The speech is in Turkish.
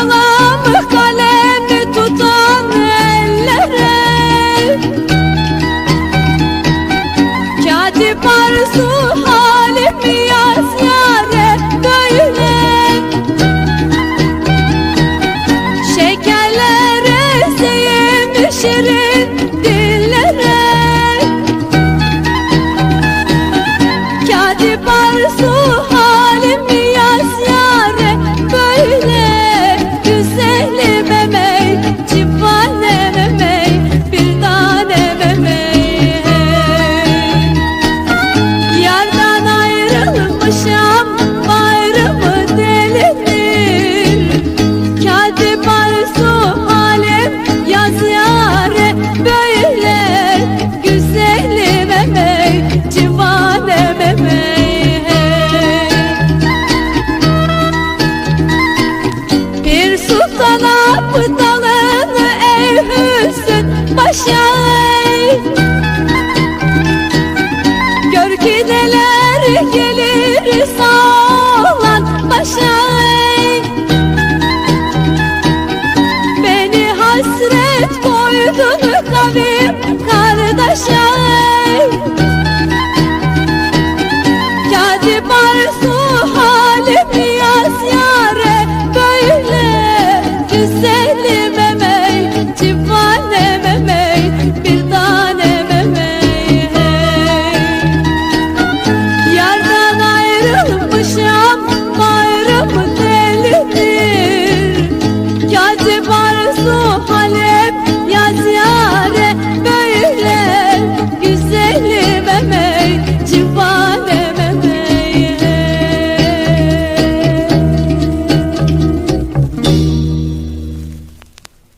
Salam kalemi tutan ellere. Katip arzu halimi yaz yare böyle. Şekerlere sevim şirin Yeah.